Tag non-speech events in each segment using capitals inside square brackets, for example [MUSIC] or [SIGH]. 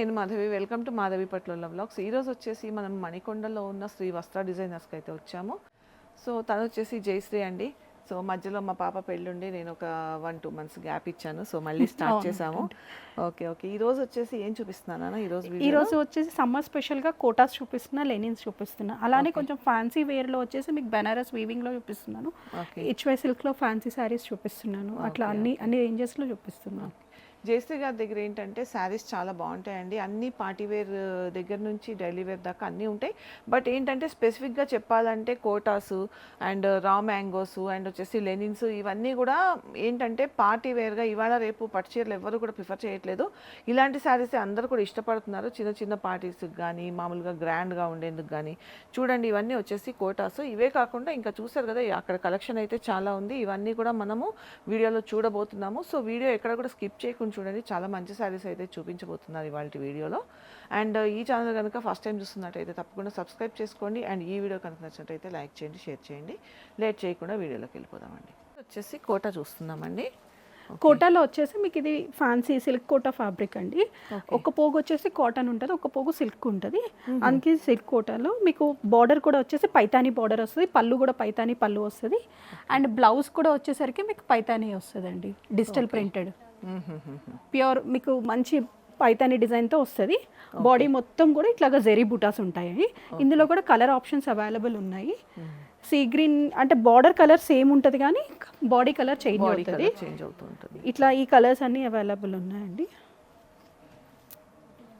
నేను Madhavi welcome to Madhavi పట్ల vlogs. ఈరోజు వచ్చేసి మనం మణికొండలో ఉన్న శ్రీ వస్త్ర డిజైనర్స్కి అయితే వచ్చాము. సో తను వచ్చేసి జయశ్రీ అండి. సో మధ్యలో మా పాప పెళ్ళుండి నేను ఒక వన్ టూ మంత్స్ గ్యాప్ ఇచ్చాను. సో మళ్ళీ స్టార్ట్ చేసాము. Okay okay. ఈ రోజు వచ్చేసి ఏం చూపిస్తున్నానా ఈ రోజు ఈ? రోజు వచ్చేసి సమ్మర్ స్పెషల్గా కోటాస్ చూపిస్తున్నా లెనిన్స్ చూపిస్తున్నా. అలానే కొంచెం ఫ్యాన్సీ వేర్లో వచ్చేసి మీకు బెనారస్ వీవింగ్లో చూపిస్తున్నాను. ఓకే. హెచ్వై సిల్క్లో ఫ్యాన్సీ శారీస్ చూపిస్తున్నాను. అట్లా అన్ని అన్ని రేంజెస్లో చూపిస్తున్నాను. జయశ్రీ గారి దగ్గర ఏంటంటే శారీస్ చాలా బాగుంటాయండి. అన్ని పార్టీ వేర్ దగ్గర నుంచి డైలీ వేర్ దాకా అన్నీ ఉంటాయి. బట్ ఏంటంటే స్పెసిఫిక్గా చెప్పాలంటే Kotas and raw mangoes and వచ్చేసి లెనిన్స్ ఇవన్నీ కూడా ఏంటంటే పార్టీ వేర్గా ఇవాళ రేపు పట్టు చీరలు ఎవరు కూడా ప్రిఫర్ చేయట్లేదు. ఇలాంటి శారీస్ అందరూ కూడా ఇష్టపడుతున్నారు. చిన్న చిన్న పార్టీస్కి కానీ మామూలుగా గ్రాండ్గా ఉండేందుకు కానీ చూడండి ఇవన్నీ వచ్చేసి కోటాస్. ఇవే కాకుండా ఇంకా చూసారు కదా అక్కడ కలెక్షన్ అయితే చాలా ఉంది. ఇవన్నీ కూడా మనము వీడియోలో చూడబోతున్నాము. సో వీడియో ఎక్కడ కూడా స్కిప్ చేయకుండా చూడండి చాలా మంచి శారీస్ అయితే చూపించబోతున్నారు ఇవాళ వీడియోలో. అండ్ ఈ ఛానల్ కనుక ఫస్ట్ టైం చూస్తున్నట్టయితే తప్పకుండా సబ్స్క్రైబ్ చేసుకోండి. అండ్ ఈ వీడియో కనుక నచ్చినట్టయితే లైక్ చేయండి షేర్ చేయండి. లేట్ చేయకుండా వీడియోలోకి వెళ్ళిపోదామండి. వచ్చేసి కోట చూస్తున్నామండి. కోటాలో వచ్చేసి మీకు ఇది ఫ్యాన్సీ సిల్క్ కోటా ఫ్యాబ్రిక్ అండి. ఒక పోగు వచ్చేసి కాటన్ ఉంటుంది ఒక పోగు సిల్క్ ఉంటుంది. అందుకే సిల్క్ కోటాలో మీకు బార్డర్ కూడా వచ్చేసి పైతానీ బార్డర్ వస్తుంది పళ్ళు కూడా పైతానీ పళ్ళు వస్తుంది. అండ్ బ్లౌజ్ కూడా వచ్చేసరికి మీకు పైతానీ వస్తుందండి డిజిటల్ ప్రింటెడ్ ప్యూర్ మీకు మంచి పైతాని డిజైన్తో వస్తుంది. బాడీ మొత్తం కూడా ఇట్లాగా జెరీ బుటాస్ ఉంటాయి ఇందులో కూడా కలర్ ఆప్షన్స్ అవైలబుల్ ఉన్నాయి. సీ గ్రీన్ అంటే బార్డర్ కలర్ సేమ్ ఉంటుంది కానీ బాడీ కలర్ చేంజ్ అవుతుంది. చేంజ్ ఇట్లా ఈ కలర్స్ అన్నీ అవైలబుల్ ఉన్నాయండి.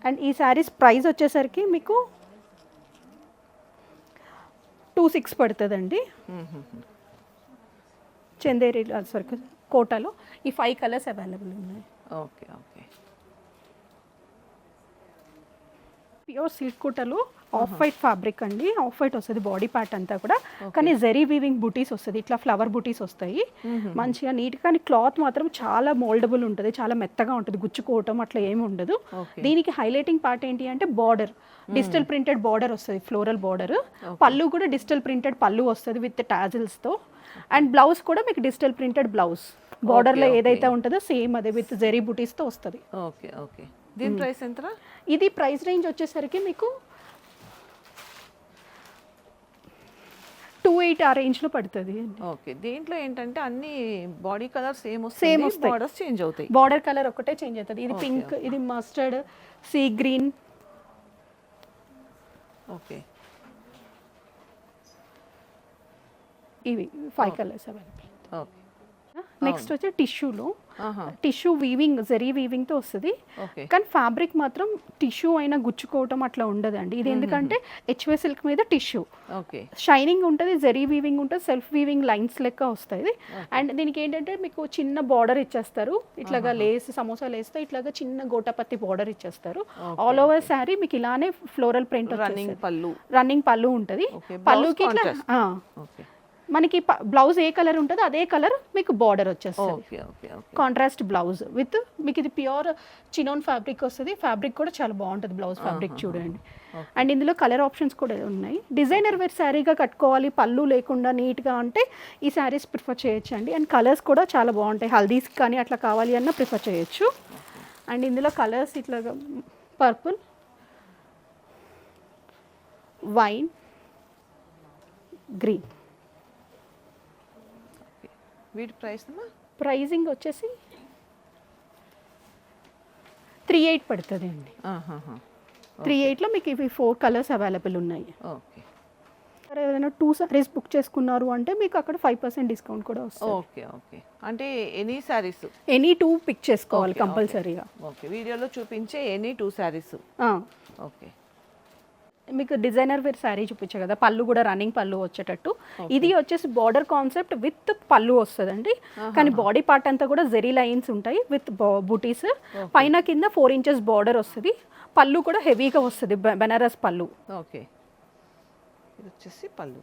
అండ్ ఈ శారీస్ ప్రైస్ వచ్చేసరికి మీకు టూ సిక్స్ పడుతుందండి. చందేరి సరికి కోటాలో ఈ ఫైవ్ కలర్స్ అవైలబుల్ ఉన్నాయి. Okay okay. ప్యూర్ సిల్క్ కోటలో ఆఫ్ వైట్ ఫ్యాబ్రిక్ అండి. ఆఫ్ వైట్ వస్తుంది బాడీ పార్ట్ అంతా కూడా. కానీ జెరీ వీవింగ్ బుటీస్ వస్తుంది. ఇట్లా ఫ్లవర్ బుటీస్ వస్తాయి. మంచిగా నీట్ కానీ క్లాత్ మాత్రం చాలా మోల్డబుల్ ఉంటుంది. చాలా మెత్తగా ఉంటుంది. గుచ్చుకోవటం అట్లా ఏమి ఉండదు. దీనికి హైలైటింగ్ పార్ట్ ఏంటి అంటే బార్డర్ డిజిటల్ ప్రింటెడ్ బార్డర్ వస్తుంది. ఫ్లోరల్ బార్డర్ పళ్ళు కూడా డిజిటల్ ప్రింటెడ్ పళ్ళు వస్తుంది విత్తో. అండ్ బ్లౌజ్ కూడా మీకు డిజిటల్ ప్రింటెడ్ బ్లౌజ్ బార్డర్లో. ఏదైతే ఉంటుందో సేమ్ అదే విత్ జెరీ బుటీస్తో వస్తుంది. ఓకే ఓకే దీని ప్రైస్ ఎంతరా ఇది ప్రైస్ రేంజ్ వచ్చేసరికి మీకు టూ ఎయిట్ ఆ రేంజ్లో పడుతుంది ఓకే దీంట్లో ఏంటంటే అన్ని body colour same same. Borders change అవుతాయి. బార్డర్ కలర్ ఒకటే చేంజ్ అవుతుంది. ఇది పింక్ ఇది మస్టర్డ్ సీ గ్రీన్ ఓకే ఇవి five colours available okay next వచ్చి టిష్యూలో. టిష్యూ వీవింగ్ జరీ వీవింగ్తో వస్తుంది. కానీ ఫ్యాబ్రిక్ మాత్రం టిష్యూ అయినా గుచ్చుకోవటం అట్లా ఉండదండి. ఇది ఎందుకంటే హెచ్వే సిల్క్ మీద టిష్యూ. ఓకే. షైనింగ్ ఉంటుంది జరీ వీవింగ్ ఉంటుంది సెల్ఫ్ వీవింగ్ లైన్స్ లెక్క వస్తుంది. అండ్ దీనికి ఏంటంటే మీకు చిన్న బార్డర్ ఇచ్చేస్తారు. ఇట్లాగా లేస్ సమోసా లేస్తే ఇట్లాగా చిన్న గోటపత్తి బార్డర్ ఇచ్చేస్తారు. ఆల్ ఓవర్ శారీ మీకు ఇలానే ఫ్లోరల్ ప్రింట్ రన్నింగ్ పళ్ళు. రన్నింగ్ పళ్ళు ఉంటుంది. పళ్ళుకి ఇట్లా మనకి బ్లౌజ్ ఏ కలర్ ఉంటుందో అదే కలర్ మీకు బార్డర్ వచ్చేస్తుంది. కాంట్రాస్ట్ బ్లౌజ్ విత్ మీకు ఇది ప్యూర్ చినోన్ ఫ్యాబ్రిక్ వస్తుంది. ఫ్యాబ్రిక్ కూడా చాలా బాగుంటుంది బ్లౌజ్ ఫ్యాబ్రిక్ చూడండి. అండ్ ఇందులో కలర్ ఆప్షన్స్ కూడా ఉన్నాయి. డిజైనర్ వేర్ శారీగా కట్టుకోవాలి పళ్ళు లేకుండా నీట్గా అంటే ఈ శారీస్ ప్రిఫర్ చేయొచ్చు అండి అండ్ కలర్స్ కూడా చాలా బాగుంటాయి. హల్దీస్ కానీ అట్లా కావాలి అన్న ప్రిఫర్ చేయొచ్చు. అండ్ ఇందులో కలర్స్ ఇట్లా పర్పుల్ వైన్ గ్రీన్ వీటి ప్రైస్ ప్రైజింగ్ వచ్చేసి త్రీ ఎయిట్ పడుతుంది అండి. త్రీ ఎయిట్లో మీకు ఇవి ఫోర్ కలర్స్ అవైలబుల్ ఉన్నాయి. ఓకే. సరే ఏదైనా టూ సారీస్ బుక్ చేసుకున్నారు అంటే మీకు అక్కడ ఫైవ్ పర్సెంట్ డిస్కౌంట్ కూడా వస్తుంది. Okay okay. అంటే any saris any two pick చేసుకోవాలి కంపల్సరీగా. ఓకే. వీడియోలో చూపించే ఎనీ టూ శారీస్ ఓకే. మీకు డిజైనర్ వేర్ శారీ చూపించా కదా పళ్ళు కూడా రన్నింగ్ పళ్ళు వచ్చేటట్టు. ఇది వచ్చేసి బార్డర్ కాన్సెప్ట్ విత్ పళ్ళు వస్తుందండి. కానీ బాడీ పార్ట్ అంతా కూడా జెరీ లైన్స్ ఉంటాయి విత్ బూటీస్ పైన కింద ఫోర్ ఇంచెస్ బార్డర్ వస్తుంది. పళ్ళు కూడా హెవీగా వస్తుంది బెనారస్ పళ్ళు. ఓకే. ఇది వచ్చేసి పళ్ళు.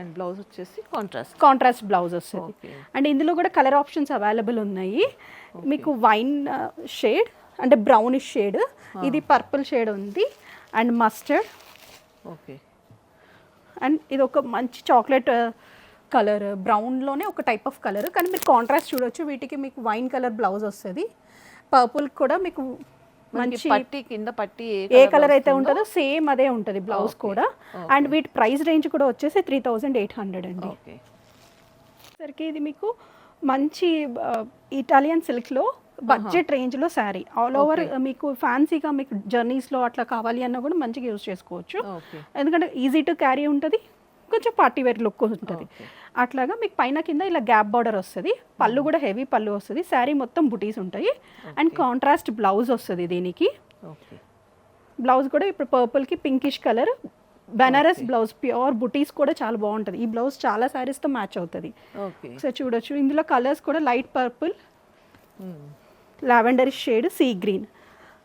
అండ్ బ్లౌజ్ వచ్చేసి కాంట్రాస్ట్ కాంట్రాస్ట్ బ్లౌజ్ వస్తుంది. అండ్ ఇందులో కూడా కలర్ ఆప్షన్స్ అవైలబుల్ ఉన్నాయి. మీకు వైన్ షేడ్ అంటే బ్రౌనిష్ షేడ్ ఇది పర్పుల్ షేడ్ ఉంది. And mustard. ఓకే. అండ్ ఇది ఒక మంచి చాక్లెట్ కలర్. బ్రౌన్లోనే ఒక టైప్ ఆఫ్ కలర్. కానీ మీరు కాంట్రాస్ట్ చూడొచ్చు. వీటికి మీకు వైన్ కలర్ బ్లౌజ్ వస్తుంది. పర్పుల్ కూడా మీకు మంచి పట్టి కింద పట్టి ఏ కలర్ అయితే ఉంటుందో సేమ్ అదే ఉంటుంది బ్లౌజ్. కూడా. అండ్ వీటి ప్రైస్ రేంజ్ కూడా వచ్చేసి త్రీ థౌజండ్ ఎయిట్ హండ్రెడ్ అండి. ఓకే. సరికి ఇది మీకు మంచి ఇటాలియన్ సిల్క్లో బడ్జెట్ రేంజ్లో శారీ. ఆల్ ఓవర్ మీకు ఫ్యాన్సీగా మీకు జర్నీస్లో అట్లా కావాలి అన్నా కూడా మంచిగా యూజ్ చేసుకోవచ్చు. ఎందుకంటే ఈజీ టు క్యారీ ఉంటుంది కొంచెం పార్టీ వేర్ లుక్ ఉంటుంది. అట్లాగా మీకు పైన కింద ఇలా గ్యాప్ బార్డర్ వస్తుంది పళ్ళు కూడా హెవీ పళ్ళు వస్తుంది శారీ మొత్తం బుటీస్ ఉంటాయి. అండ్ కాంట్రాస్ట్ బ్లౌజ్ వస్తుంది దీనికి. బ్లౌజ్ కూడా ఇప్పుడు పర్పుల్కి pinkish colour Banaras blouse pure butis కూడా చాలా బాగుంటుంది. ఈ బ్లౌజ్ చాలా శారీస్తో మ్యాచ్ అవుతుంది. ఒకసారి చూడొచ్చు. ఇందులో కలర్స్ కూడా light purple. Lavender shade sea green.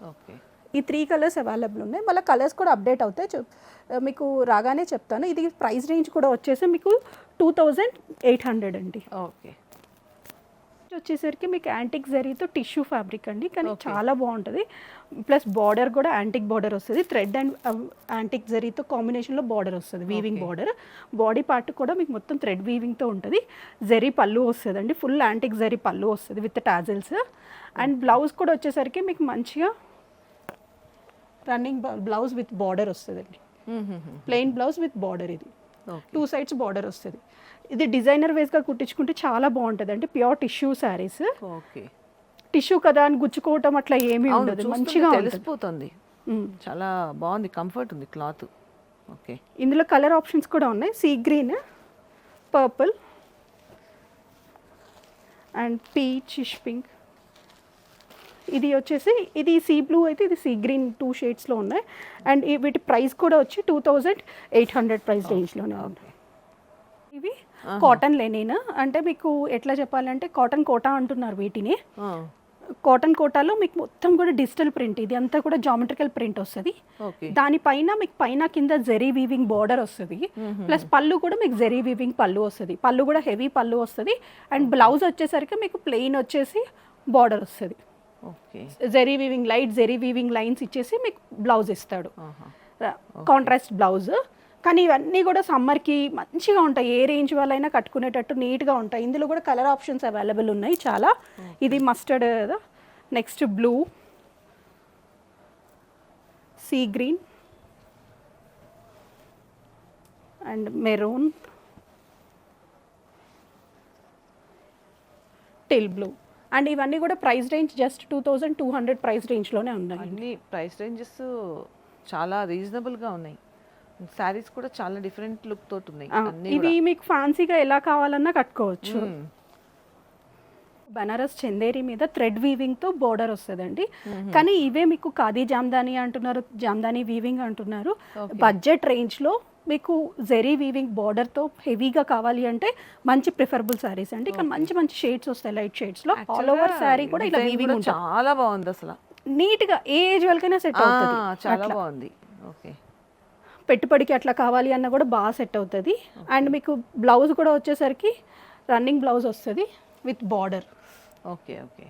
Okay. ఈ త్రీ కలర్స్ అవైలబుల్ ఉన్నాయి. మళ్ళీ కలర్స్ కూడా అప్డేట్ అవుతాయి. చెప్- మీకు రాగానే చెప్తాను. ఇది ప్రైస్ రేంజ్ కూడా వచ్చేసి మీకు టూ థౌజండ్ ఎయిట్ హండ్రెడ్ అండి. ఓకే. వచ్చేసరికి మీకు యాంటిక్ జరీతో టిష్యూ ఫ్యాబ్రిక్ అండి. కానీ చాలా బాగుంటుంది. ప్లస్ బార్డర్ కూడా యాంటిక్ బార్డర్ వస్తుంది. థ్రెడ్ అండ్ యాంటిక్ జరీతో కాంబినేషన్లో బార్డర్ వస్తుంది వీవింగ్ బార్డర్ బాడీ పార్ట్ కూడా మీకు మొత్తం థ్రెడ్ వీవింగ్తో ఉంటుంది. జరీ పళ్ళు వస్తుంది అండి ఫుల్ యాంటిక్ జరీ పళ్ళు వస్తుంది విత్ టాజిల్స్ అండ్ బ్లౌజ్ కూడా వచ్చేసరికి మీకు మంచిగా రన్నింగ్ బ్లౌజ్ విత్ బార్డర్ వస్తుందండి. ప్లెయిన్ బ్లౌజ్ విత్ బార్డర్ ఇది. టూ సైడ్స్ బార్డర్ వస్తుంది. ఇది డిజైనర్ వేస్గా కుట్టించుకుంటే చాలా బాగుంటుంది. అంటే pure tissue saris okay tissue కదా అని గుచ్చుకోవటం అట్లా ఏమీ ఉండదు. మంచిగా తెలిసిపోతుంది. చాలా బాగుంది. కంఫర్ట్ ఉంది క్లాత్ ఓకే ఇందులో కలర్ ఆప్షన్స్ కూడా ఉన్నాయి. Sea green purple and peach pink ఇది వచ్చేసి ఇది సీ బ్లూ అయితే ఇది సీ గ్రీన్ టూ షేడ్స్లో ఉన్నాయి. అండ్ వీటి ప్రైస్ కూడా వచ్చి two thousand eight hundred price రేంజ్లోనే ఉన్నాయి ఇవి కాటన్ లెనిన్ అంటే మీకు ఎట్లా చెప్పాలంటే కాటన్ కోటా అంటున్నారు వీటిని. కాటన్ కోటాలో మీకు మొత్తం కూడా డిజిటల్ ప్రింట్ ఇది అంతా కూడా జామెట్రికల్ ప్రింట్ వస్తుంది. దానిపైన మీకు పైన కింద జెరీ వీవింగ్ బార్డర్ వస్తుంది. ప్లస్ పళ్ళు కూడా మీకు జెరీ వీవింగ్ పళ్ళు వస్తుంది. పళ్ళు కూడా హెవీ పళ్ళు వస్తుంది. అండ్ బ్లౌజ్ వచ్చేసరికి మీకు ప్లెయిన్ వచ్చేసి బార్డర్ వస్తుంది. Zari weaving light zari weaving lines ఇచ్చేసి మీకు బ్లౌజ్ ఇస్తాడు. Contrast blouse. కానీ ఇవన్నీ కూడా సమ్మర్కి మంచిగా ఉంటాయి. ఏ రేంజ్ వాళ్ళైనా కట్టుకునేటట్టు నీట్గా ఉంటాయి. ఇందులో కూడా కలర్ ఆప్షన్స్ అవైలబుల్ ఉన్నాయి చాలా. ఇది mustard next blue. Sea green. And maroon. Teal blue. And ఇవన్నీ కూడా price range just two thousand two hundred price రేంజ్లోనే ఉన్నాయి. అన్ని ప్రైస్ రేంజెస్ చాలా రీజనబుల్గా ఉన్నాయి. శారీస్ కూడా చాలా డిఫరెంట్ లుక్ తోటి ఉన్నాయి. ఇవి మీకు ఫ్యాన్సీగా ఎలా కావాలన్నా కట్టుకోవచ్చు. బనారస్ చందేరి మీద థ్రెడ్ వీవింగ్తో బోర్డర్ వస్తుందండి. కానీ ఇవే మీకు ఖాదీ జామ్దాని అంటున్నారు జామ్దాని వీవింగ్ అంటున్నారు. బడ్జెట్ రేంజ్లో మీకు జెరీ వీవింగ్ బార్డర్తో హెవీగా కావాలి అంటే మంచి ప్రిఫరబుల్ సారీస్ అండి. ఇక్కడ మంచి మంచి షేడ్స్ వస్తాయి లైట్ షేడ్స్లో. ఆల్ ఓవర్ శారీ కూడా ఇలా వీవింగ్ చాలా బాగుంది అసలు. నీట్గా ఏ ఏజ్ వాళ్ళకైనా సెట్ అవుతుంది. చాలా బాగుంది. ఓకే పెట్టుబడికి అట్లా కావాలి అన్న కూడా బాగా సెట్ అవుతుంది. అండ్ మీకు బ్లౌజ్ కూడా వచ్చేసరికి రన్నింగ్ బ్లౌజ్ వస్తుంది with border okay okay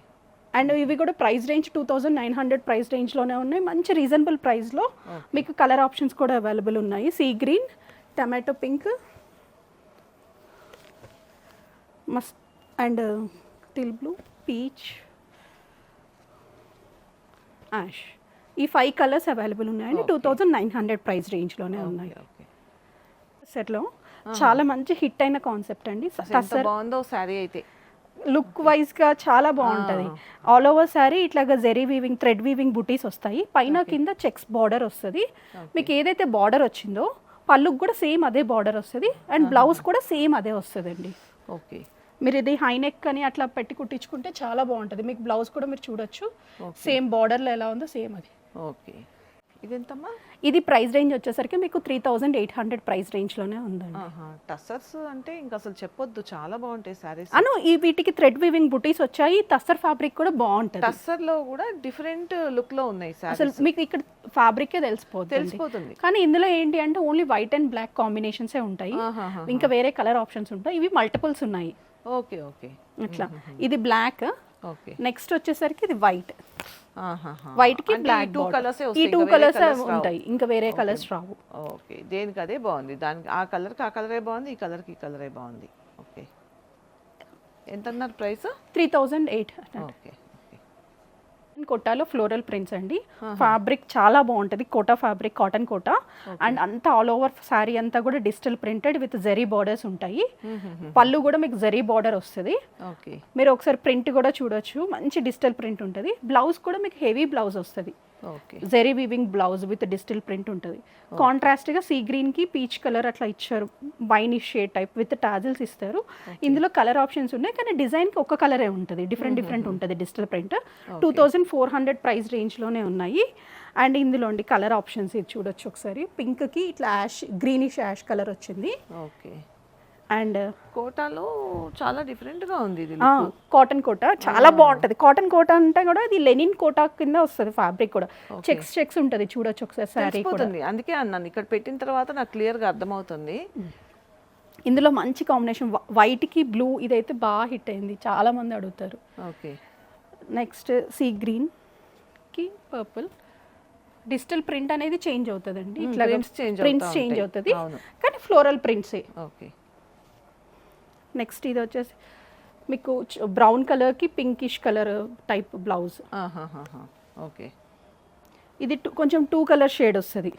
and ఇవి కూడా price range two thousand nine hundred price రేంజ్లోనే ఉన్నాయి. మంచి రీజనబుల్ ప్రైస్లో మీకు కలర్ ఆప్షన్స్ కూడా అవైలబుల్ ఉన్నాయి. Sea green tomato pink Mann and teal blue peach ash. ఈ ఫైవ్ కలర్స్ అవైలబుల్ ఉన్నాయండి. Two thousand nine hundred price రేంజ్లోనే ఉన్నాయి. ఓకే. సెట్లో చాలా మంచి హిట్ అయిన కాన్సెప్ట్ అండి. బాగుందో శారీ అయితే. లుక్ వైజ్గా చాలా బాగుంటది. ఆల్ ఓవర్ సారీ ఇట్లాగా జెరీ వీవింగ్ థ్రెడ్ వీవింగ్ బుటీస్ వస్తాయి. పైన కింద చెక్స్ బార్డర్ వస్తుంది. మీకు ఏదైతే బార్డర్ వచ్చిందో పళ్ళుకి కూడా సేమ్ అదే బార్డర్ వస్తుంది. అండ్ బ్లౌజ్ కూడా సేమ్ అదే వస్తుందండి. ఓకే మీరు ఇది హై నెక్ అని అట్లా పెట్టి కుట్టించుకుంటే చాలా బాగుంటుంది. మీకు బ్లౌజ్ కూడా మీరు చూడొచ్చు. సేమ్ బార్డర్లో ఎలా ఉందో సేమ్ అది. ఓకే ఇదెంతమ్మా? ఇది ప్రైస్ రేంజ్ వచ్చేసరికి మీకు three thousand eight hundred price రేంజ్లోనే ఉందండి. టస్సర్స్ అంటే ఇంకా అసలు చెప్పొద్దు చాలా బాగుంటాయి శారీస్. అను ఈ వీటికి థ్రెడ్ వీవింగ్ బుటీస్ వచ్చాయి తస్తర్ ఫ్యాబ్రిక్ కూడా బాగుంటుంది. టస్సర్లో కూడా డిఫరెంట్ లుక్లో ఉన్నాయి అసలు మీకు ఇక్కడ ఫ్యాబ్రికే తెలిసిపోతుంది. తెలిసిపోతుంది. కానీ ఇందులో ఏంటి అంటే ఓన్లీ వైట్ అండ్ బ్లాక్ కాంబినేషన్సే ఉంటాయి. ఇంకా వేరే కలర్ ఆప్షన్స్ ఉంటాయి. ఇవి మల్టిపుల్స్ ఉన్నాయి. Okay okay. ఇట్లా ఇది బ్లాక్. ఓకే. నెక్స్ట్ వచ్చేసరికి ఇది వైట్. వైట్కి బ్లాక్ టూ కలర్స్ ఈ టూ కలర్స్ ఉంటాయి ఇంకా వేరే కలర్స్ రావు. ఓకే దేనికి అదే బాగుంది? దానికి ఆ కలర్కి ఆ కలరే బాగుంది ఈ కలర్కి ఈ కలరే బాగుంది. ఓకే ఎంత అన్నారు price? Three thousand eight okay కోటాలో ఫ్లోరల్ ప్రింట్స్ అండి. ఫ్యాబ్రిక్ చాలా బాగుంటుంది. Kota fabric cotton Kota. And అంతా ఆల్ ఓవర్ శారీ అంతా కూడా digital printed with zari borders ఉంటాయి. పళ్ళు కూడా మీకు జరీ బార్డర్ వస్తుంది. ఓకే మీరు ఒకసారి ప్రింట్ కూడా చూడొచ్చు. మంచి డిజిటల్ ప్రింట్ ఉంటుంది. బ్లౌజ్ కూడా మీకు హెవీ బ్లౌజ్ వస్తుంది. Zari weaving blouse with digital print ఉంటుంది. కాంట్రాస్ట్గా సీ గ్రీన్కి పీచ్ కలర్ అట్లా ఇచ్చారు. Winish shade type with tassels ఇస్తారు. ఇందులో కలర్ ఆప్షన్స్ ఉన్నాయి కానీ డిజైన్కి ఒక కలరే ఉంటుంది. డిఫరెంట్ డిఫరెంట్ ఉంటుంది digital print two thousand four hundred price రేంజ్లోనే ఉన్నాయి. అండ్ ఇందులో కలర్ ఆప్షన్స్ ఇది చూడొచ్చు ఒకసారి. పింక్కి ఇట్లా యాష్ గ్రీనిష్ యాష్ కలర్ వచ్చింది. ఓకే అండ్ కోటాలో చాలా different గా ఉంది ఇది కాటన్ కోట చాలా బాగుంటది. కాటన్ కోట అంటే కూడా ఇది లెనిన్ కోటా కింద వస్తుంది ఫ్యాబ్రిక్ కూడా. చెక్స్ చెక్స్ ఉంటుంది చూడొచ్చు ఒకసారి శారీ అందుకే అన్నాను ఇక్కడ పెట్టిన తర్వాత నాకు clear గా అర్థమవుతుంది ఇందులో మంచి కాంబినేషన్ వైట్కి బ్లూ ఇదైతే బాగా హిట్ అయింది. చాలా మంది అడుగుతారు. ఓకే. నెక్స్ట్ సీ గ్రీన్కి పర్పుల్ డిజిటల్ ప్రింట్ అనేది చేంజ్ అవుతుందండి. ఇట్లా ప్రింట్స్ చేంజ్. అవుతుంది. కానీ ఫ్లోరల్ ప్రింట్సే ఓకే. నెక్స్ట్ ఇది వచ్చేసి మీకు బ్రౌన్ కలర్కి pinkish colour type blouse. Okay. ఇది కొంచెం టూ కలర్ షేడ్ వస్తుంది.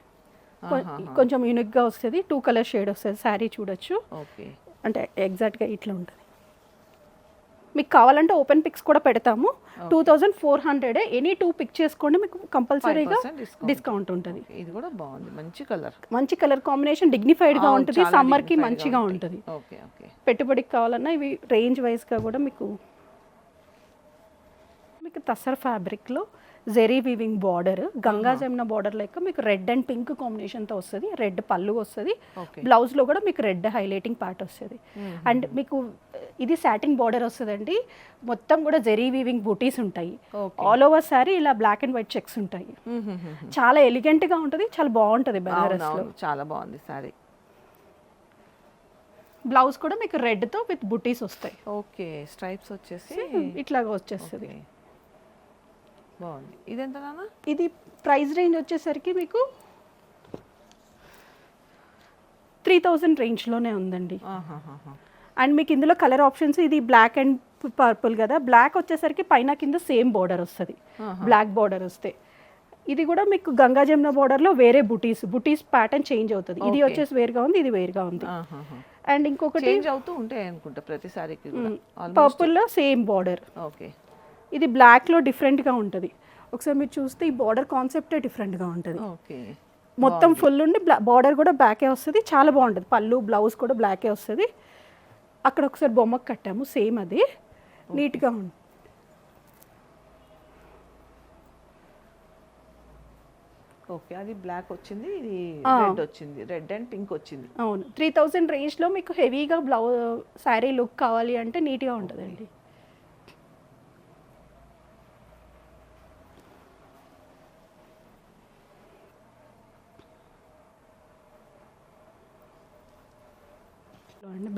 కొంచెం యూనిక్గా వస్తుంది. టూ కలర్ షేడ్ వస్తుంది. శారీ చూడొచ్చు. ఓకే. అంటే ఎగ్జాక్ట్గా ఇట్లా ఉంటుంది. మీకు కావాలంటే ఓపెన్ పిక్స్ కూడా పెడతాము. Two thousand four hundred any two pick చేసుకోండి మీకు కంపల్సరీగా 5% discount. డిస్కౌంట్ ఉంటుంది. ఇది కూడా బాగుంది. మంచి కలర్ మంచి కలర్ కాంబినేషన్ డిగ్నిఫైడ్గా ఉంటుంది సమ్మర్కి మంచిగా ఉంటుంది. ఓకే ఓకే పెట్టుబడికి కావాలన్నా ఇవి రేంజ్ వైజ్గా కూడా మీకు మీకు తసర్ ఫ్యాబ్రిక్లో zari weaving border Ganga Jamuna border లెక్క మీకు రెడ్ అండ్ పింక్ కాంబినేషన్తో వస్తుంది. రెడ్ పళ్ళు వస్తుంది. బ్లౌజ్లో కూడా మీకు రెడ్ హైలైటింగ్ పార్ట్ వస్తుంది. అండ్ మీకు ఇది సాటిన్ బార్డర్ వస్తుందండి. మొత్తం కూడా జెరీ వీవింగ్ బూటీస్ ఉంటాయి. ఆల్ ఓవర్ సారీ ఇలా బ్లాక్ అండ్ వైట్ చెక్స్ ఉంటాయి. చాలా ఎలిగెంట్గా ఉంటుంది. చాలా బాగుంటుంది బెనారస్లో చాలా బాగుంది సారీ బ్లౌజ్ కూడా మీకు రెడ్తో విత్ బుటీస్ వస్తాయి. ఓకే స్ట్రైప్స్ వచ్చేసి ఇట్లాగా వచ్చేస్తుంది. బాగుంది. ఇదెంత నాన్న? ఇది ప్రైస్ రేంజ్ వచ్చేసరికి మీకు త్రీ థౌజండ్ రేంజ్లోనే ఉందండి. అండ్ మీకు ఇందులో కలర్ ఆప్షన్స్ ఇది బ్లాక్ అండ్ పర్పుల్ కదా. బ్లాక్ వచ్చేసరికి పైన కింద సేమ్ బార్డర్ వస్తుంది. బ్లాక్ బార్డర్ వస్తే. ఇది కూడా మీకు గంగా జమున బార్డర్లో వేరే బుటీస్ బుటీస్ ప్యాటర్న్ చేంజ్ అవుతుంది. ఇది. వచ్చేసి వేరుగా ఉంది ఇది వేరుగా ఉంది. అండ్ ఇంకొకటి చేంజ్ అవుతూ ఉంటాయి అనుకుంటా ప్రతి సారీకి కూడా ఆల్మోస్ట్ పర్పుల్లో సేమ్ బార్డర్ ఓకే. ఇది బ్లాక్లో డిఫరెంట్గా ఉంటుంది. ఒకసారి మీరు చూస్తే ఈ బార్డర్ కాన్సెప్టే డిఫరెంట్గా ఉంటుంది. ఓకే. మొత్తం ఫుల్ ఉండి బార్డర్ కూడా బ్లాకే వస్తుంది చాలా బాగుంటుంది. పళ్ళు బ్లౌజ్ కూడా బ్లాకే వస్తుంది. అక్కడ ఒకసారి బొమ్మకు కట్టాము సేమ్ అది. నీట్గా ఉంది. ఓకే అది బ్లాక్ వచ్చింది ఇది. రెడ్ వచ్చింది. రెడ్ అండ్ పింక్ వచ్చింది. అవును. త్రీ థౌజండ్ రేంజ్లో మీకు హెవీగా బ్లౌజ్ శారీ లుక్ కావాలి అంటే నీట్గా ఉంటుందండి.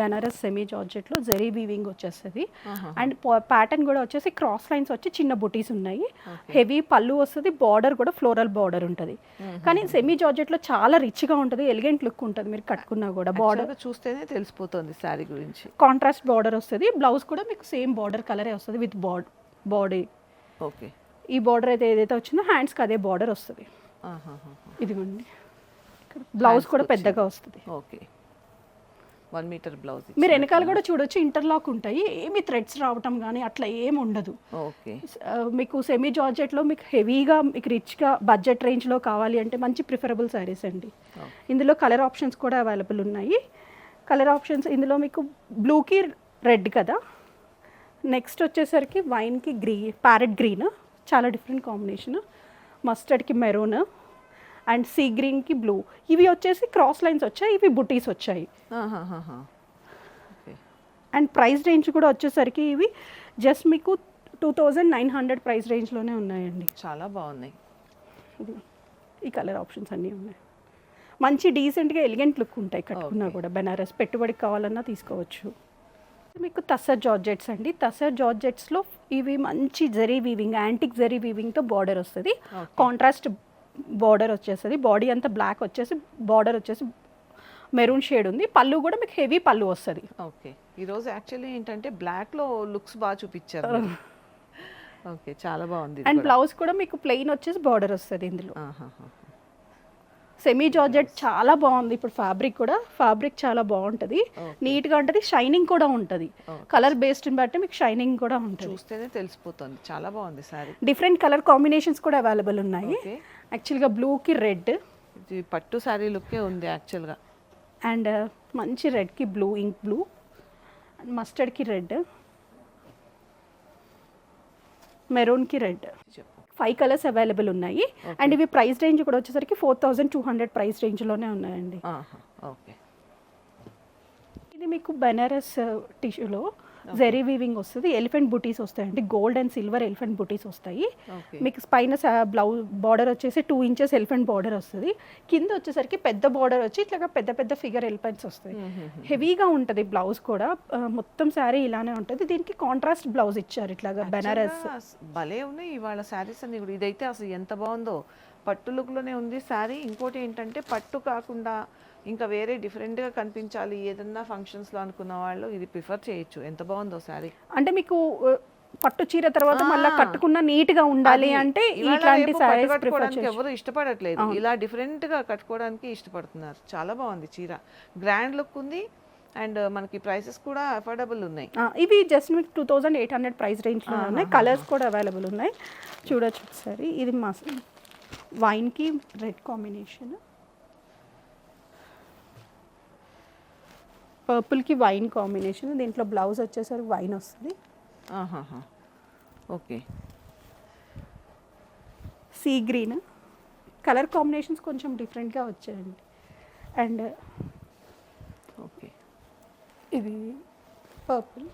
బెనారస్ సెమీ జార్జెట్లో జెరీ వీవింగ్ వచ్చేస్తుంది. అండ్ ప్యాటర్న్ కూడా వచ్చేసి క్రాస్ లైన్స్ వచ్చి చిన్న బుటీస్ ఉన్నాయి. హెవీ పళ్ళు వస్తుంది బార్డర్ కూడా ఫ్లోరల్ బార్డర్ ఉంటుంది. కానీ సెమీ జార్జెట్లో చాలా రిచ్గా ఉంటుంది ఎలిగెంట్ లుక్ ఉంటుంది మీరు కట్టుకున్నా కూడా. బార్డర్ చూస్తేనే తెలిసిపోతుంది శారీ గురించి. కాంట్రాస్ట్ బార్డర్ వస్తుంది బ్లౌజ్ కూడా మీకు సేమ్ బార్డర్ కలరే వస్తుంది విత్ బాడ్ బాడీ ఓకే. ఈ బార్డర్ అయితే ఏదైతే వచ్చిందో హ్యాండ్స్కి అదే బార్డర్ వస్తుంది. ఇదిగోండి. బ్లౌజ్ కూడా పెద్దగా వస్తుంది. ఓకే. వన్ మీటర్ బ్లౌజ్ మీరు వెనకాల కూడా చూడొచ్చు ఇంటర్లాక్ ఉంటాయి. ఏమి థ్రెడ్స్ రావటం కానీ అట్లా ఏమి ఉండదు. ఓకే. మీకు సెమీ జార్జెట్లో మీకు హెవీగా మీకు రిచ్గా బడ్జెట్ రేంజ్లో కావాలి అంటే మంచి ప్రిఫరబుల్ శారీస్ అండి. ఇందులో కలర్ ఆప్షన్స్ కూడా అవైలబుల్ ఉన్నాయి. కలర్ ఆప్షన్స్ ఇందులో మీకు బ్లూకి రెడ్ కదా. నెక్స్ట్ వచ్చేసరికి వైన్కి గ్రీ ప్యారెట్ గ్రీన్ చాలా డిఫరెంట్ కాంబినేషన్ మస్టర్డ్కి మెరూన్ అండ్ సీ గ్రీన్కి బ్లూ. ఇవి వచ్చేసి క్రాస్ లైన్స్ వచ్చాయి ఇవి బుటీస్ వచ్చాయి. అండ్ ప్రైస్ రేంజ్ కూడా వచ్చేసరికి ఇవి జస్ట్ మీకు two thousand nine hundred price రేంజ్లోనే ఉన్నాయండి. చాలా బాగున్నాయి. ఈ కలర్ ఆప్షన్స్ అన్నీ ఉన్నాయి. మంచి డీసెంట్గా ఎలిగెంట్ లుక్ ఉంటాయి కట్టుకున్నా కూడా. బెనారస్ పెట్టుబడికి కావాలన్నా తీసుకోవచ్చు. మీకు తసర్ జార్జెట్స్ అండి. తసర్ జార్జెట్స్లో ఇవి మంచి జరీ వీవింగ్ యాంటిక్ జరీ వీవింగ్తో బార్డర్ వస్తుంది. కాంట్రాస్ట్ బార్డర్ వచ్చేస్తుంది. బాడీ అంతా బ్లాక్ వచ్చేసి బార్డర్ వచ్చేసి మెరూన్ షేడ్ ఉంది. పళ్ళు కూడా మీకు హెవీ పళ్ళు వస్తుంది. ఓకే ఈరోజు యాక్చువల్లీ ఏంటంటే బ్లాక్లో లుక్స్ బాగా చూపించారు. ఓకే [LAUGHS] చాలా బాగుంది అండ్ బ్లౌజ్ కూడా. మీకు ప్లెయిన్ వచ్చేసి బార్డర్ వస్తుంది ఇందులో. సెమీ జార్జెట్ చాలా బాగుంది. ఇప్పుడు ఫ్యాబ్రిక్ కూడా ఫ్యాబ్రిక్ చాలా బాగుంటుంది. నీట్గా ఉంటుంది షైనింగ్ కూడా ఉంటుంది. కలర్ బేస్డ్ని బట్టి మీకు షైనింగ్ కూడా ఉంటుంది. చూస్తేనే తెలిసిపోతుంది. చాలా బాగుంది సారీ డిఫరెంట్ కలర్ కాంబినేషన్స్ కూడా అవైలబుల్ ఉన్నాయి. యాక్చువల్గా బ్లూకి రెడ్. ఇది పట్టు సారీ లుక్కే ఉంది యాక్చువల్గా. అండ్ uh, మంచి రెడ్కి బ్లూ ఇంక్ బ్లూ. అండ్ మస్టర్డ్కి రెడ్. మెరూన్కి రెడ్. ఫైవ్ కలర్స్ అవైలబుల్ ఉన్నాయి. అండ్ ఇవి ప్రైస్ రేంజ్ కూడా వచ్చేసరికి four thousand two hundred price రేంజ్లోనే ఉన్నాయండి. ఓకే. ఇది మీకు బెనారస్ టిష్యూలో. జెరీ వీవింగ్ వస్తుంది ఎలిఫెంట్ బుటీస్ వస్తాయండి. గోల్డ్ అండ్ సిల్వర్ ఎలిఫెంట్ బుటీస్ వస్తాయి. మీకు పైన బ్లౌజ్ బార్డర్ వచ్చేసి టూ ఇంచెస్ ఎలిఫెంట్ బార్డర్ వస్తుంది. కింద వచ్చేసరికి పెద్ద బార్డర్ వచ్చి ఇట్లా పెద్ద పెద్ద ఫిగర్ ఎలిఫెంట్స్ వస్తాయి. హెవీగా ఉంటుంది బ్లౌజ్ కూడా. మొత్తం శారీ ఇలానే ఉంటుంది. దీనికి కాంట్రాస్ట్ బ్లౌజ్ ఇచ్చారు ఇట్లాగా బెనారస్. భలే ఉన్నాయి ఇవాళ శారీస్ అన్ని కూడా. ఇదైతే అసలు ఎంత బాగుందో. పట్టు లుక్లోనే ఉంది శారీ. ఇంకోటి ఏంటంటే పట్టు కాకుండా ఇంకా వేరే డిఫరెంట్గా కనిపించాలి ఏదన్నా ఫంక్షన్స్లో అనుకున్న వాళ్ళు ఇది ప్రిఫర్ చేయొచ్చు. ఎంత బాగుందో శారీ. అంటే మీకు పట్టు చీర తర్వాత మళ్ళీ కట్టుకున్న నీట్గా ఉండాలి అంటే ఇట్లాంటి ప్రిఫర్ కట్టుకోవడానికి ఎవరు ఇష్టపడట్లేదు. ఇలా డిఫరెంట్గా కట్టుకోవడానికి ఇష్టపడుతున్నారు. చాలా బాగుంది చీర. గ్రాండ్ లుక్ ఉంది అండ్ మనకి ప్రైసెస్ కూడా అఫోర్డబుల్ ఉన్నాయి. ఇవి జస్ట్ మీకు two thousand eight hundred price రేంజ్లో ఉన్నాయి. కలర్స్ కూడా అవైలబుల్ ఉన్నాయి. చూడొచ్చు ఒకసారి. ఇది మా వైన్కి రెడ్ కాంబినేషన్ పర్పుల్కి వైన్ కాంబినేషన్ దీంట్లో బ్లౌజ్ వచ్చేసరికి వైన్ వస్తుంది. Okay. Sea green. Colour combinations కొంచెం డిఫరెంట్గా వచ్చాయండి. And okay. ఇది పర్పుల్.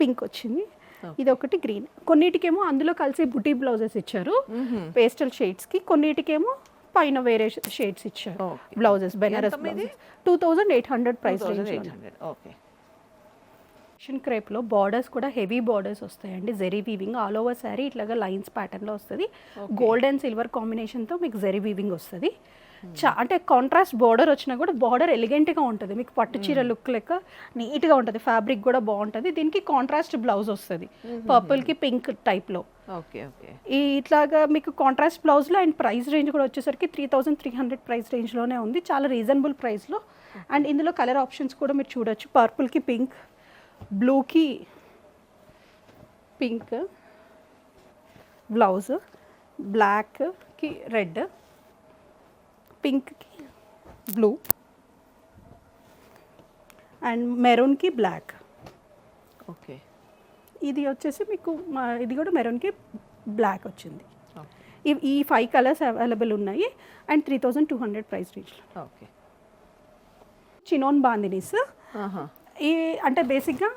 పింక్ వచ్చింది. ఇది ఒకటి గ్రీన్. కొన్నిటికేమో అందులో కలిసి బుటీ బ్లౌజెస్ ఇచ్చారు. పేస్టల్ షేడ్స్కి. కొన్నిటికేమో పైన వేరే షేడ్స్ ఇచ్చారు. Blouses Banaras? Two thousand eight hundred price okay. క్రేప్లో borders కూడా హెవీ బార్డర్స్ వస్తాయండి. Zari weaving all over sari ఇట్లాగా లైన్స్ ప్యాటర్న్లో వస్తుంది. గోల్డ్ అండ్ సిల్వర్ కాంబినేషన్తో మీకు జెరీ వీవింగ్ వస్తుంది. చా అంటే కాంట్రాస్ట్ బార్డర్ వచ్చినా కూడా బార్డర్ ఎలిగెంట్గా ఉంటుంది. మీకు పట్టు చీర లుక్ లెక్క నీట్గా ఉంటుంది. ఫ్యాబ్రిక్ కూడా బాగుంటుంది. దీనికి కాంట్రాస్ట్ బ్లౌజ్ వస్తుంది. పర్పుల్కి పింక్ టైప్లో ఓకే ఓకే. ఈ ఇట్లాగా మీకు కాంట్రాస్ట్ బ్లౌజ్లో అండ్ ప్రైస్ రేంజ్ కూడా వచ్చేసరికి three thousand three hundred price రేంజ్లోనే ఉంది. చాలా రీజనబుల్ ప్రైస్లో అండ్ ఇందులో కలర్ ఆప్షన్స్ కూడా మీరు చూడొచ్చు. పర్పుల్కి పింక్ బ్లూకి పింక్ బ్లౌజ్ బ్లాక్కి రెడ్ పింక్కి బ్లూ అండ్ మెరూన్కి బ్లాక్ ఓకే. ఇది వచ్చేసి మీకు ఇది కూడా మెరూన్కి బ్లాక్ వచ్చింది. ఈ ఫైవ్ కలర్స్ అవైలబుల్ ఉన్నాయి and three thousand two hundred price రేంజ్లో. ఓకే. చినోన్ బాందినీస్. ఈ అంటే బేసిక్గా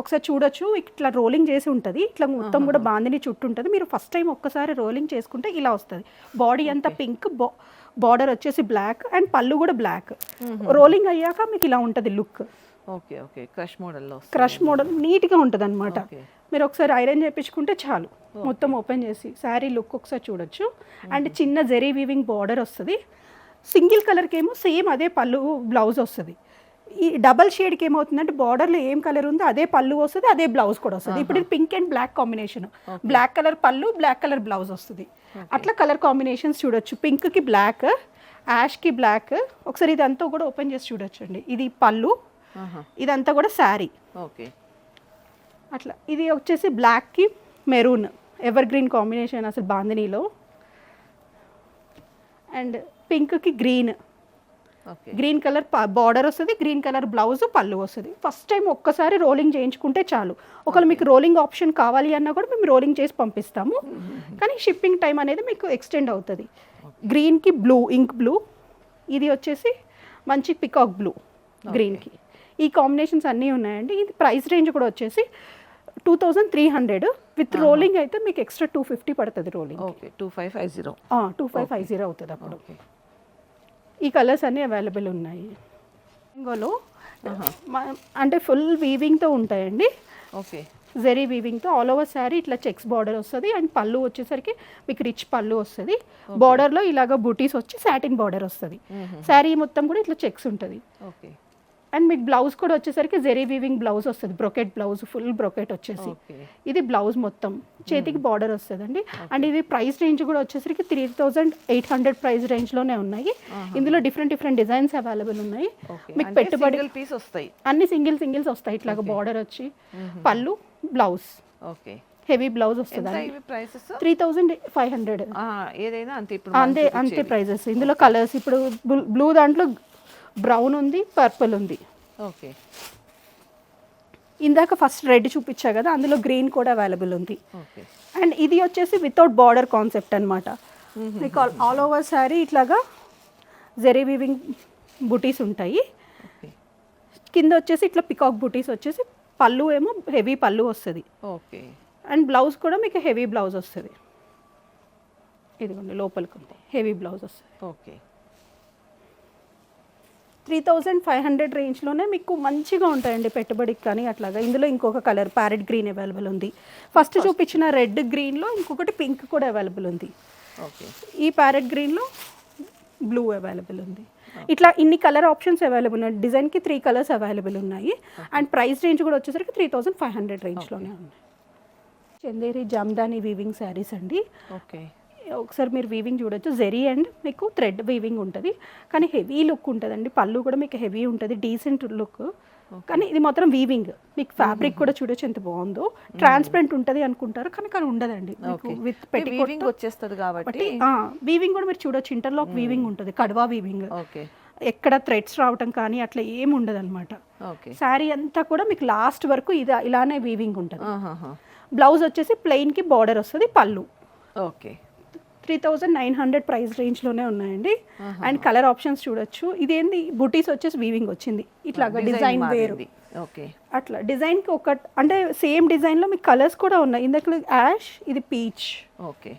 ఒకసారి చూడొచ్చు ఇట్లా రోలింగ్ చేసి ఉంటుంది. ఇట్లా మొత్తం కూడా బాందిని చుట్టూ ఉంటుంది. మీరు ఫస్ట్ టైం ఒక్కసారి రోలింగ్ చేసుకుంటే ఇలా వస్తుంది. బాడీ అంతా పింక్ బార్డర్ వచ్చేసి బ్లాక్ అండ్ పళ్ళు కూడా బ్లాక్. రోలింగ్ అయ్యాక మీకు ఇలా ఉంటుంది లుక్. Okay okay. క్రష్ మోడల్లో క్రష్ మోడల్ నీట్గా ఉంటుంది అనమాట మీరు ఒకసారి ఐరన్ చేయించుకుంటే చాలు. మొత్తం ఓపెన్ చేసి శారీ లుక్ ఒకసారి చూడొచ్చు. అండ్ చిన్న జెరీ వీవింగ్ బార్డర్ వస్తుంది. సింగిల్ కలర్కి ఏమో సేమ్ అదే పళ్ళు బ్లౌజ్ వస్తుంది. ఈ డబల్ షేడ్కి ఏమవుతుందంటే బార్డర్లో ఏం కలర్ ఉందో అదే పళ్ళు వస్తుంది అదే బ్లౌజ్ కూడా వస్తుంది. ఇప్పుడు ఇది pink and black combination. Black colour పళ్ళు బ్లాక్ కలర్ బ్లౌజ్ వస్తుంది. అట్లా కలర్ కాంబినేషన్స్ చూడొచ్చు. పింక్కి బ్లాక్ యాష్కి బ్లాక్. ఒకసారి ఇదంతా కూడా ఓపెన్ చేసి చూడొచ్చు అండి ఇది పళ్ళు. ఇదంతా కూడా శారీ. ఓకే. అట్లా. ఇది వచ్చేసి బ్లాక్కి మెరూన్. ఎవర్ గ్రీన్ కాంబినేషన్ అసలు బాందినీలో. అండ్ పింక్కి గ్రీన్. గ్రీన్ కలర్ బార్డర్ వస్తుంది గ్రీన్ కలర్ బ్లౌజ్ పళ్ళు వస్తుంది. ఫస్ట్ టైం ఒక్కసారి రోలింగ్ చేయించుకుంటే చాలు. ఒకవేళ మీకు రోలింగ్ ఆప్షన్ కావాలి అన్నా కూడా మేము రోలింగ్ చేసి పంపిస్తాము. [LAUGHS] కానీ షిప్పింగ్ టైం అనేది మీకు ఎక్స్టెండ్ అవుతుంది. గ్రీన్కి బ్లూ ఇంక్ బ్లూ. ఇది వచ్చేసి మంచి పికాక్ బ్లూ గ్రీన్కి. ఈ కాంబినేషన్స్ అన్నీ ఉన్నాయండి. ఇది ప్రైస్ రేంజ్ కూడా వచ్చేసి two thousand three hundred with rolling అయితే మీకు ఎక్స్ట్రా టూ ఫిఫ్టీ పడుతుంది rolling okay two five five zero two five five zero అవుతుంది అప్పుడు. ఈ కలర్స్ అన్నీ అవైలబుల్ ఉన్నాయి. ఇంకోలో అంటే ఫుల్ వీవింగ్తో ఉంటాయండి. ఓకే జెరీ వీవింగ్తో ఆల్ ఓవర్ శారీ ఇట్లా చెక్స్ బార్డర్ వస్తుంది. అండ్ పళ్ళు వచ్చేసరికి మీకు రిచ్ పళ్ళు వస్తుంది. బార్డర్లో ఇలాగ బూటీస్ వచ్చి సాటిన్ బార్డర్ వస్తుంది. శారీ మొత్తం కూడా ఇట్లా చెక్స్ ఉంటుంది. ఓకే అండ్ మీకు బ్లౌజ్ కూడా వచ్చేసరికి జెరీ వీవింగ్ బ్లౌజ్ వస్తుంది. బ్రొకెట్ బ్లౌజ్ ఫుల్ బ్రొకెట్ వచ్చేసి. ఇది బ్లౌజ్ మొత్తం. చేతికి బార్డర్ వస్తుందండి. అండ్ ఇది ప్రైస్ రేంజ్ కూడా వచ్చేసరికి three thousand eight hundred price రేంజ్లోనే ఉన్నాయి. ఇందులో డిఫరెంట్ డిఫరెంట్ డిజైన్స్ అవైలబుల్ ఉన్నాయి. మీకు పెట్టుబడి పీస్ వస్తాయి. అన్ని సింగిల్ సింగిల్స్ వస్తాయి. ఇట్లాగా బార్డర్ వచ్చి. పళ్ళు బ్లౌజ్ ఓకే హెవీ బ్లౌజ్ వస్తుంది త్రీ థౌజండ్ ఫైవ్ హండ్రెడ్ ఏదైనా అంతే. ఇప్పుడు అంతే అంతే ప్రైజెస్ ఇందులో కలర్స్ ఇప్పుడు బ్లూ దాంట్లో బ్రౌన్ ఉంది పర్పుల్ ఉంది. ఓకే. ఇందాక ఫస్ట్ రెడ్ చూపించా కదా అందులో గ్రీన్ కూడా అవైలబుల్ ఉంది. ఓకే. అండ్ ఇది వచ్చేసి వితౌట్ బార్డర్ కాన్సెప్ట్ అనమాట మీకు ఆల్ ఓవర్ శారీ ఇట్లాగా జెరీ వీవింగ్ బుటీస్ ఉంటాయి. కింద వచ్చేసి ఇట్లా పికాక్ బుటీస్ వచ్చేసి పళ్ళు ఏమో హెవీ పళ్ళు వస్తుంది. ఓకే. అండ్ బ్లౌజ్ కూడా మీకు హెవీ బ్లౌజ్ వస్తుంది. ఇదిగోండి లోపలికి ఉంది హెవీ బ్లౌజ్ వస్తుంది. Okay. Three thousand five hundred రేంజ్లోనే మీకు మంచిగా ఉంటాయండి పెట్టుబడికి కానీ అట్లాగా. ఇందులో ఇంకొక కలర్ ప్యారెట్ గ్రీన్ అవైలబుల్ ఉంది. ఫస్ట్ చూపించిన రెడ్ గ్రీన్లో ఇంకొకటి పింక్ కూడా అవైలబుల్ ఉంది. ఓకే. ఈ ప్యారెట్ గ్రీన్లో బ్లూ అవైలబుల్ ఉంది. ఇట్లా ఇన్ని కలర్ ఆప్షన్స్ అవైలబుల్ ఉన్నాయి. డిజైన్కి త్రీ కలర్స్ అవైలబుల్ ఉన్నాయి. అండ్ ప్రైస్ రేంజ్ కూడా వచ్చేసరికి త్రీ థౌజండ్ ఫైవ్ హండ్రెడ్ రేంజ్లోనే ఉన్నాయి చందేరి జామ్దాని వీవింగ్ శారీస్ అండి. ఓకే. ఒకసారి మీరు వీవింగ్ చూడొచ్చు. జెరీ అండ్ మీకు థ్రెడ్ వీవింగ్ ఉంటుంది. కానీ హెవీ లుక్ ఉంటుందండి. పళ్ళు కూడా మీకు హెవీ ఉంటుంది. డీసెంట్ లుక్ కానీ ఇది మాత్రం వీవింగ్ మీకు ఫ్యాబ్రిక్ కూడా చూడొచ్చు ఎంత బాగుందో. ట్రాన్స్పరెంట్ ఉంటుంది అనుకుంటారు. కానీ కానీ ఉండదండి. విత్ వీవింగ్ వచ్చేస్తుంది కాబట్టి. వీవింగ్ కూడా మీరు చూడొచ్చు. ఇంటర్లాక్ వీవింగ్ ఉంటుంది. కడవా వీవింగ్ ఓకే ఎక్కడ థ్రెడ్స్ రావటం కానీ అట్లా ఏమి ఉండదు అనమాట శారీ అంతా కూడా మీకు లాస్ట్ వరకు ఇది ఇలానే వీవింగ్ ఉంటుంది. బ్లౌజ్ వచ్చేసి ప్లెయిన్కి బార్డర్ వస్తుంది పళ్ళు. Okay three thousand nine hundred price రేంజ్లోనే ఉన్నాయండి. అండ్ కలర్ ఆప్షన్స్ చూడొచ్చు. ఇదేంది? బుటీస్ వచ్చేసి వీవింగ్ వచ్చింది. ఇట్లాగా డిజైన్ వేరు. ఓకే. అట్లా. డిజైన్కి ఒక అంటే సేమ్ డిజైన్లో మీకు కలర్స్ కూడా ఉన్నాయి. ఇందాక యాష్ ఇది పీచ్. ఓకే.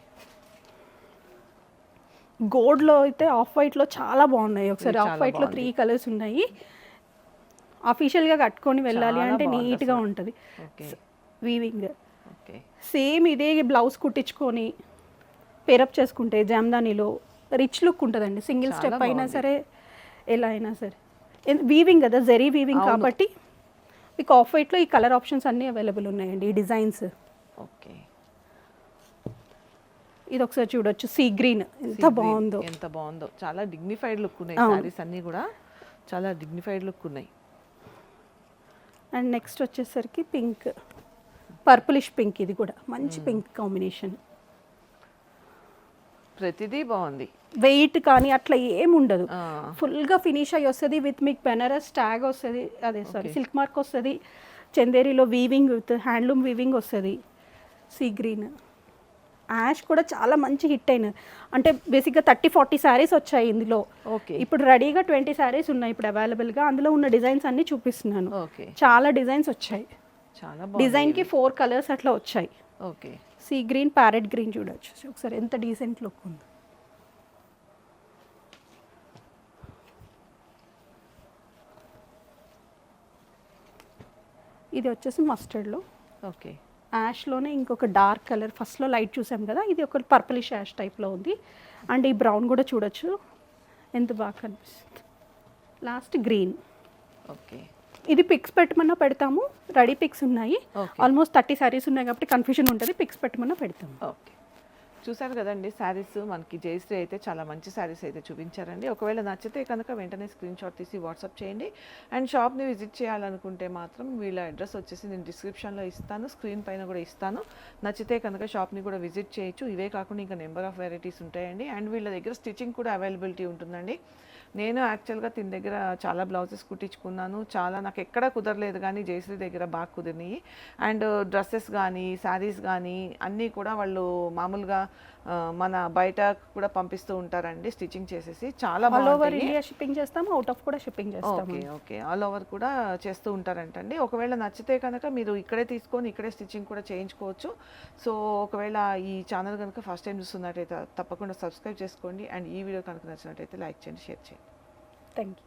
గోల్డ్లో అయితే ఆఫ్ వైట్లో చాలా బాగున్నాయి. ఒకసారి ఆఫ్ వైట్లో త్రీ కలర్స్ ఉన్నాయి. అఫీషియల్గా కట్టుకొని వెళ్ళాలి అంటే నీట్గా. ఉంటుంది. Weaving okay. సేమ్ ఇదే బ్లౌజ్ కుట్టించుకొని. పేరప్ చేసుకుంటే జామ్దానీలో రిచ్ లుక్ ఉంటుందండి. సింగిల్ స్టెప్ అయినా. సరే ఎలా అయినా సరే. వీవింగ్ కదా జరీ వీవింగ్. కాబట్టి మీకు ఆఫ్ వైట్లో ఈ కలర్ ఆప్షన్స్ అన్నీ అవైలబుల్ ఉన్నాయండి ఈ డిజైన్స్ ఓకే. ఇది ఒకసారి చూడొచ్చు. సీ గ్రీన్ ఎంత. బాగుందో. ఎంత బాగుందో. చాలా డిగ్నిఫైడ్ లుక్ ఉన్నాయి. సారీస్ అన్ని కూడా. చాలా డిగ్నిఫైడ్ లుక్ ఉన్నాయి. అండ్ నెక్స్ట్ వచ్చేసరికి పింక్ పర్పులిష్ పింక్ ఇది కూడా. మంచి పింక్ కాంబినేషన్ ప్రతిదీ బాగుంది. వెయిట్ కానీ అట్లా ఏం ఉండదు. ఫుల్గా ఫినిష్ అయ్యి వస్తుంది విత్ మీకు బెనారస్ ట్యాగ్ వస్తుంది. అదే సారీ సిల్క్ మార్క్ వస్తుంది. చందేరిలో వీవింగ్ విత్ హ్యాండ్లూమ్ వీవింగ్ వస్తుంది. సీ గ్రీన్ యాష్ కూడా చాలా మంచి హిట్ అయిన అంటే బేసిక్గా థర్టీ ఫార్టీ శారీస్ వచ్చాయి ఇందులో. ఓకే ఇప్పుడు రెడీగా ట్వంటీ శారీస్ ఉన్నాయి ఇప్పుడు అవైలబుల్గా అందులో ఉన్న డిజైన్స్ అన్నీ చూపిస్తున్నాను. ఓకే చాలా డిజైన్స్ వచ్చాయి. చాలా డిజైన్కి ఫోర్ కలర్స్ అట్లా వచ్చాయి. Okay sea green parrot green చూడొచ్చు. ఒకసారి ఎంత డీసెంట్ లుక్ ఉంది. ఇది వచ్చేసి మస్టర్డ్లో ఓకే. యాష్లోనే ఇంకొక డార్క్ కలర్ ఫస్ట్లో లైట్ చూసాం కదా ఇది ఒక పర్పులిష్ యాష్ టైప్లో ఉంది. అండ్ ఈ బ్రౌన్ కూడా చూడొచ్చు. ఎంత బాగా కనిపిస్తుంది. Last green okay. ఇది పిక్స్ పెట్టమన్నా పెడతాము. రెడీ పిక్స్ ఉన్నాయి. ఆల్మోస్ట్ థర్టీ సారీస్ ఉన్నాయి కాబట్టి కన్ఫ్యూజన్ ఉంటుంది. పిక్స్ పెట్టమన్నా పెడతాము. ఓకే. చూశారు కదండి శారీస్ మనకి జయశ్రీ అయితే చాలా మంచి శారీస్ అయితే చూపించారండి. ఒకవేళ నచ్చితే కనుక వెంటనే స్క్రీన్ షాట్ తీసి వాట్సాప్ చేయండి. అండ్ షాప్ని విజిట్ చేయాలనుకుంటే మాత్రం వీళ్ళ అడ్రస్ వచ్చేసి నేను డిస్క్రిప్షన్లో ఇస్తాను స్క్రీన్ పైన కూడా ఇస్తాను. నచ్చితే కనుక షాప్ని కూడా విజిట్ చేయొచ్చు. ఇవే కాకుండా ఇంకా నెంబర్ ఆఫ్ వెరైటీస్ ఉంటాయండి. అండ్ వీళ్ళ దగ్గర స్టిచ్చింగ్ కూడా అవైలబిలిటీ ఉంటుందండి. నేను యాక్చువల్గా దీని దగ్గర చాలా బ్లౌజెస్ కుట్టించుకున్నాను. చాలా నాకు ఎక్కడ కుదరలేదు కానీ జయశ్రీ దగ్గర బాగా కుదిరినాయి. అండ్ డ్రెస్సెస్ కానీ శారీస్ కానీ అన్నీ కూడా వాళ్ళు మామూలుగా మన బయట కూడా పంపిస్తూ ఉంటారండి స్టిచ్చింగ్ చేసేసి. చాలా ఆల్ ఓవర్ ఇండియా షిప్పింగ్ చేస్తాము అవుట్ ఆఫ్ కూడా షిప్పింగ్ చేస్తాము. Okay okay. ఆల్ ఓవర్ కూడా చేస్తూ ఉంటారంటండి. ఒకవేళ నచ్చితే కనుక మీరు ఇక్కడే తీసుకొని ఇక్కడే స్టిచ్చింగ్ కూడా చేయించుకోవచ్చు. సో ఒకవేళ ఈ ఛానల్ కనుక ఫస్ట్ టైం చూస్తున్నట్టయితే తప్పకుండా సబ్స్క్రైబ్ చేసుకోండి. అండ్ ఈ వీడియో కనుక నచ్చినట్టయితే లైక్ చేయండి షేర్ చేయండి. Thank you